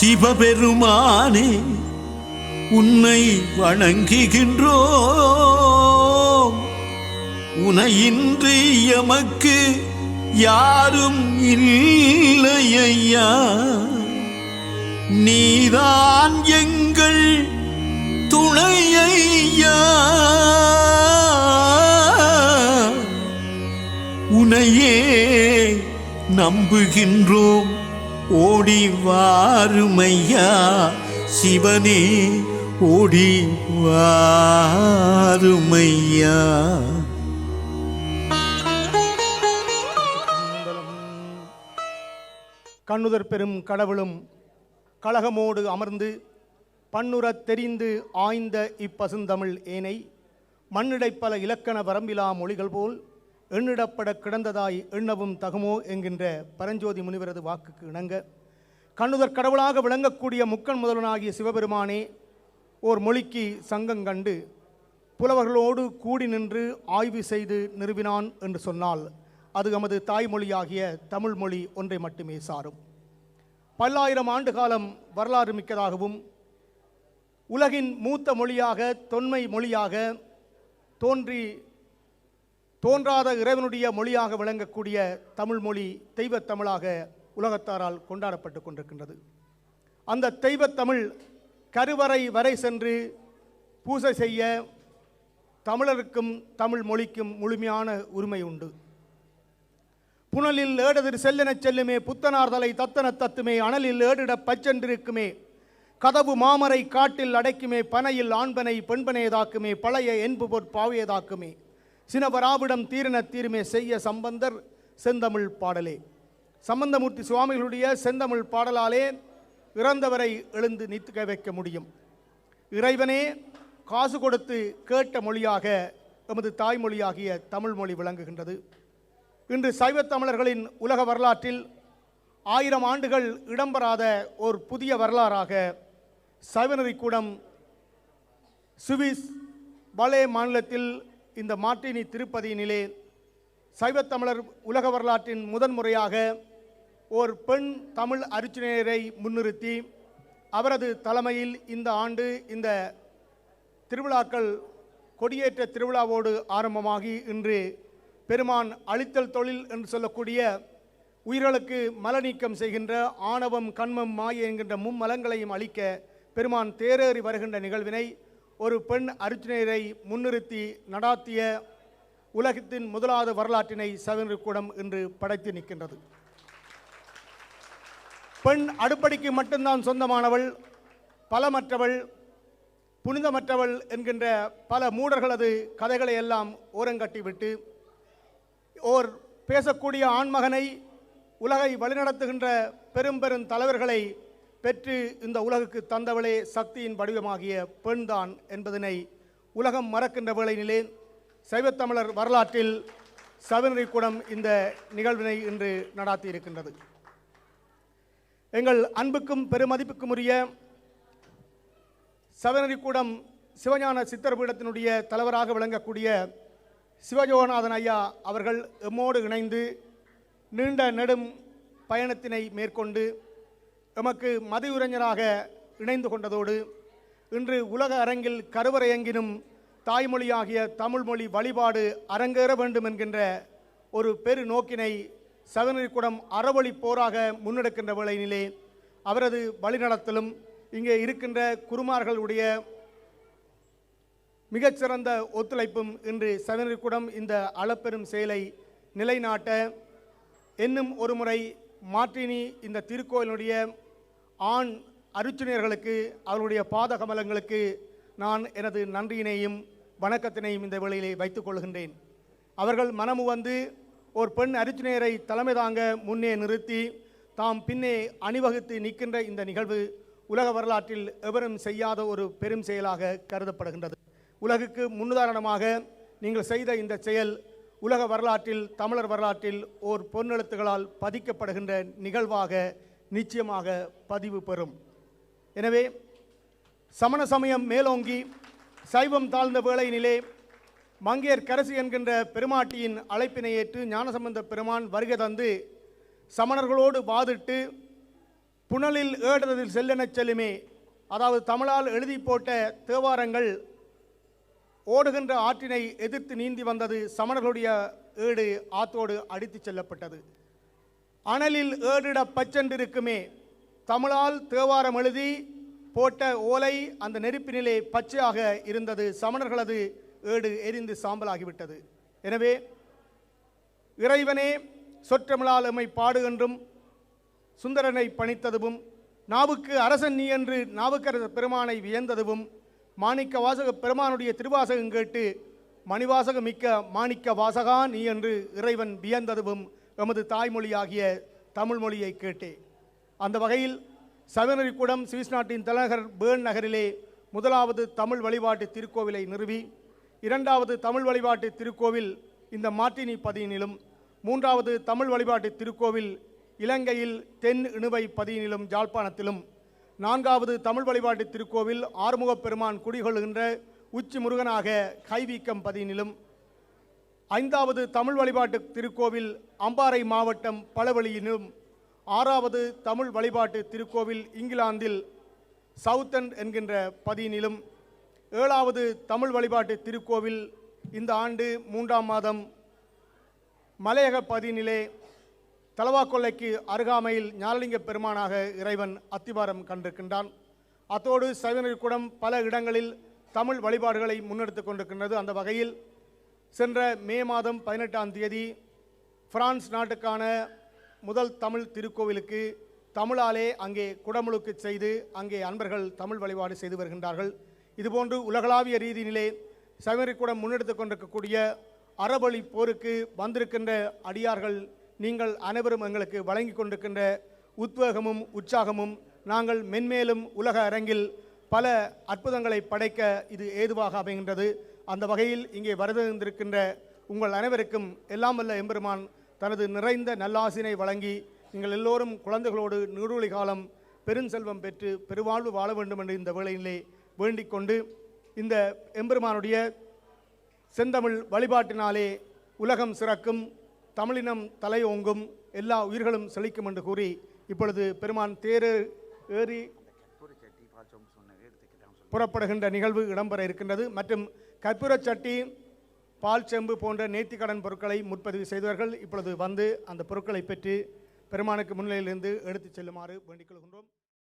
சிவபெருமானே உன்னை வணங்குகின்றோம். உனையின்றி எமக்கு யாரும் இல்லையா நீதான் எங்கள் துணையையா உனையே நம்புகின்றோம். ஓடி வாருமையா சிவனே ஓடி வாருமையா கண்ணுதற் பெரும் கடவுளும் கழகமோடு அமர்ந்து பன்னுரத் தெரிந்து ஆய்ந்த இப்பசுந்தமிழ் ஏனை மண்ணிடைப் பல இலக்கண வரம்பிலா மொழிகள் போல் எண்ணிடப்பட கிடந்ததாய் எண்ணவும் தகுமோ என்கின்ற பரஞ்சோதி முனிவரது வாக்குக்கு இணங்க கண்ணுதற் கடவுளாக விளங்கக்கூடிய முக்கன் முதல்வனாகிய சிவபெருமானே ஓர் மொழிக்கு சங்கம் கண்டு புலவர்களோடு கூடி நின்று ஆய்வு செய்து நிறுவினான் என்று சொன்னால் அது நமது தாய்மொழியாகிய தமிழ் மொழி ஒன்றை மட்டுமே சாரும். பல்லாயிரம் ஆண்டு காலம் வரலாறு மிக்கதாகவும் உலகின் மூத்த மொழியாக தொன்மை மொழியாக தோன்றி தோன்றாத இறைவனுடைய மொழியாக விளங்கக்கூடிய தமிழ் மொழி தெய்வத் தமிழாக உலகத்தாரால் கொண்டாடப்பட்டு கொண்டிருக்கின்றது. அந்த தெய்வத் தமிழ் கருவறை வரை சென்று பூசை செய்ய தமிழருக்கும் தமிழ் மொழிக்கும் முழுமையான உரிமை உண்டு. புனலில் ஏடதிர் செல்லெனச் செல்லுமே புத்தனார்தலை தத்தன தத்துமே அனலில் ஏடிட பச்சென்றிருக்குமே கதவு மாமரை காட்டில் அடைக்குமே பனையில் ஆண்பனை பெண்பனையதாக்குமே பழைய என்பு பொற்பாவியதாக்குமே சினவராவிடம் தீரன தீர்மை செய்ய சம்பந்தர் செந்தமிழ் பாடலே. சம்பந்தமூர்த்தி சுவாமிகளுடைய செந்தமிழ் பாடலாலே இறந்தவரை எழுந்து நிற்க வைக்க முடியும். இறைவனே காசு கொடுத்து கேட்ட மொழியாக எமது தாய்மொழியாகிய தமிழ் மொழி விளங்குகின்றது. இன்று சைவத்தமிழர்களின் உலக வரலாற்றில் ஆயிரம் ஆண்டுகள் இடம்பெறாத ஒரு புதிய வரலாறாக சைவநெறிக்கூடம் சுவிஸ் பலே மாநிலத்தில் இந்த மாட்டினி திருப்பதியினிலே சைவத்தமிழர் உலக வரலாற்றின் முதன்முறையாக ஓர் பெண் தமிழ் அருச்சினையரை முன்னிறுத்தி அவரது தலைமையில் இந்த ஆண்டு இந்த திருவிழாக்கள் கொடியேற்ற திருவிழாவோடு ஆரம்பமாகி இன்று பெருமான் அழித்தல் தொழில் என்று சொல்லக்கூடிய உயிர்களுக்கு மலநீக்கம் செய்கின்ற ஆணவம் கண்மம் மாய என்கின்ற மும்மலங்களையும் அழிக்க பெருமான் தேரேறி வருகின்ற நிகழ்வினை ஒரு பெண் அருச்சினையரை முன்னிறுத்தி நடாத்திய உலகத்தின் முதலாவது வரலாற்றினை சவனக்கூடம் இன்று படைத்து நிற்கின்றது. பெண் அடுப்படிக்கு மட்டும்தான் சொந்தமானவள் பலமற்றவள் புனிதமற்றவள் என்கின்ற பல மூடர்களது கதைகளை எல்லாம் ஓரங்கட்டிவிட்டு ஓர் பேசக்கூடிய ஆண்மகனை உலகை வழிநடத்துகின்ற பெரும் பெரும் தலைவர்களை பெற்று இந்த உலகுக்கு தந்தவளே சக்தியின் வடிவமாகிய பெண்தான் என்பதனை உலகம் மறக்கின்ற வேளையினிலே சைவத்தமிழர் வரலாற்றில் சவனரிக்கூடம் இந்த நிகழ்வினை இன்று நடாத்தி இருக்கின்றது எங்கள் அன்புக்கும் பெருமதிப்புக்கும் உரிய சவனரிக்கூடம் சிவஞான சித்தர் பீடத்தினுடைய தலைவராக விளங்கக்கூடிய சிவஜோகநாதன் ஐயா அவர்கள் எம்மோடு இணைந்து நீண்ட நெடும் பயணத்தினை மேற்கொண்டு எமக்கு மதியுரைஞராக இணைந்து கொண்டதோடு இன்று உலக அரங்கில் கருவறையெங்கினும் தாய்மொழியாகிய தமிழ்மொழி வழிபாடு அரங்கேற வேண்டும் என்கின்ற ஒரு பெரு நோக்கினை சவனரிக்குடம் அறவழி போராக முன்னெடுக்கின்ற வேளையினிலே அவரது வழிநடத்தலும் இங்கே இருக்கின்ற குருமார்களுடைய மிகச்சிறந்த ஒத்துழைப்பும் இன்று சவனரிக்குடம் இந்த அளப்பெரும் செயலை நிலைநாட்ட இன்னும் ஒருமுறை மாற்றினி இந்த திருக்கோயிலுடைய ஆண் அருச்சினியர்களுக்கு அவருடைய பாத கமலங்களுக்கு நான் எனது நன்றியினையும் வணக்கத்தினையும் இந்த வேளையிலே வைத்துக் கொள்கின்றேன். அவர்கள் மனமு வந்து ஒரு பெண் அருச்சினியரை தலைமை தாங்க முன்னே நிறுத்தி தாம் பின்னே அணிவகுத்து நிற்கின்ற இந்த நிகழ்வு உலக வரலாற்றில் எவரும் செய்யாத ஒரு பெரும் செயலாக கருதப்படுகின்றது. உலகுக்கு முன்னுதாரணமாக நீங்கள் செய்த இந்த செயல் உலக வரலாற்றில் தமிழர் வரலாற்றில் ஓர் பொன்னெழுத்துகளால் பதிக்கப்படுகின்ற நிகழ்வாக நிச்சயமாக பதிவு பெறும். எனவே சமண சமயம் மேலோங்கி சைவம் தாழ்ந்த வேளையினிலே மங்கையர் கரசி என்கின்ற பெருமாட்டியின் அழைப்பினை ஏற்று ஞானசம்பந்த பெருமான் வருகை தந்து சமணர்களோடு வாதிட்டு புனலில் ஏடுறதில் செல்லெனச் செல்லுமே அதாவது தமிழால் எழுதி போட்ட தேவாரங்கள் ஓடுகின்ற ஆற்றினை எதிர்த்து நீந்தி வந்தது சமணர்களுடைய ஏடு ஆத்தோடு அடித்துச் செல்லப்பட்டது. அனலில் ஏடிட பச்சென்றிருக்குமே. தமிழால் தேவாரம் எழுதி போட்ட ஓலை அந்த நெருப்பினிலே பச்சையாக இருந்தது. சமணர்களது ஏடு எரிந்து சாம்பலாகிவிட்டது. எனவே இறைவனே சொற்றமிழால் எம்மை பாடுகின்றும் சுந்தரனை பணித்ததுவும் நாவுக்கு அரசன் நீ என்று நாவுக்கரச பெருமானை வியந்ததுவும் மாணிக்க வாசக பெருமானுடைய திருவாசகம் கேட்டு மணிவாசகம் மிக்க மாணிக்க வாசகா நீ என்று இறைவன் வியந்ததுவும் எமது தாய்மொழியாகிய தமிழ் மொழியை கேட்டேன். அந்த வகையில் சவனரிக்குடம் சுவிஸ் நாட்டின் தலைநகர் பேர்ன் நகரிலே முதலாவது தமிழ் வழிபாட்டு திருக்கோவிலை நிறுவி இரண்டாவது தமிழ் வழிபாட்டு திருக்கோவில் இந்த மாட்டினி பதியினிலும் மூன்றாவது தமிழ் வழிபாட்டு திருக்கோவில் இலங்கையில் தென் இணுவை பதியினிலும் யாழ்ப்பாணத்திலும் நான்காவது தமிழ் வழிபாட்டு திருக்கோவில் ஆறுமுகப் பெருமான் குடிகொள்கின்ற உச்சி முருகனாக கைவீக்கம் பதியினிலும் ஐந்தாவது தமிழ் வழிபாட்டு திருக்கோவில் அம்பாறை மாவட்டம் பலவழியிலும் ஆறாவது தமிழ் வழிபாட்டு திருக்கோவில் இங்கிலாந்தில் சவுத்தன் என்கின்ற பதியினிலும் ஏழாவது தமிழ் வழிபாட்டு திருக்கோவில் இந்த ஆண்டு மூன்றாம் மாதம் மலையக பதியினிலே தலவாக்கொல்லைக்கு அருகாமையில் ஞானலிங்க பெருமானாக இறைவன் அத்திவாரம் கண்டிருக்கின்றான். அத்தோடு சைவநீர்குடம் பல இடங்களில் தமிழ் வழிபாடுகளை முன்னெடுத்துக் கொண்டிருக்கின்றது. அந்த வகையில் சென்ற மே மாதம் பதினெட்டாம் தேதி பிரான்ஸ் நாட்டுக்கான முதல் தமிழ் திருக்கோவிலுக்கு தமிழாலே அங்கே குடமுழுக்கு செய்து அங்கே அன்பர்கள் தமிழ் வழிபாடு செய்து வருகின்றார்கள். இதுபோன்று உலகளாவிய ரீதியிலே சைவரிக்குடம் முன்னெடுத்து கொண்டிருக்கக்கூடிய அறவழி போருக்கு வந்திருக்கின்ற அடியார்கள் நீங்கள் அனைவரும் எங்களுக்கு வழங்கி கொண்டிருக்கின்ற உத்வேகமும் உற்சாகமும் நாங்கள் மென்மேலும் உலக அரங்கில் பல அற்புதங்களை படைக்க இது ஏதுவாக அமைகின்றது. அந்த வகையில் இங்கே வரவிருந்திருக்கின்ற உங்கள் அனைவருக்கும் எல்லாம் வல்ல எம்பெருமான் தனது நிறைந்த நல்லாசினை வழங்கி நீங்கள் எல்லோரும் குழந்தைகளோடு நீடூழி காலம் பெருஞ்செல்வம் பெற்று பெருவாழ்வு வாழ வேண்டும் என்று இந்த வேளையிலே வேண்டிக் கொண்டு இந்த எம்பெருமானுடைய செந்தமிழ் வழிபாட்டினாலே உலகம் சிறக்கும் தமிழினம் தலையோங்கும் எல்லா உயிர்களும் செழிக்கும் என்று கூறி இப்பொழுது பெருமான் தேர் ஏறி புறப்படுகின்ற நிகழ்வு இடம்பெற இருக்கின்றது. மற்றும் கற்பூரச்சட்டி பால் செம்பு போன்ற நேர்த்திக்கடன் பொருட்களை முன்பதிவு செய்தவர்கள் இப்பொழுது வந்து அந்த பொருட்களை பெற்று பெருமானுக்கு முன்னிலையிலிருந்து எடுத்துச் செல்லுமாறு வேண்டிக் கொள்கின்றோம்.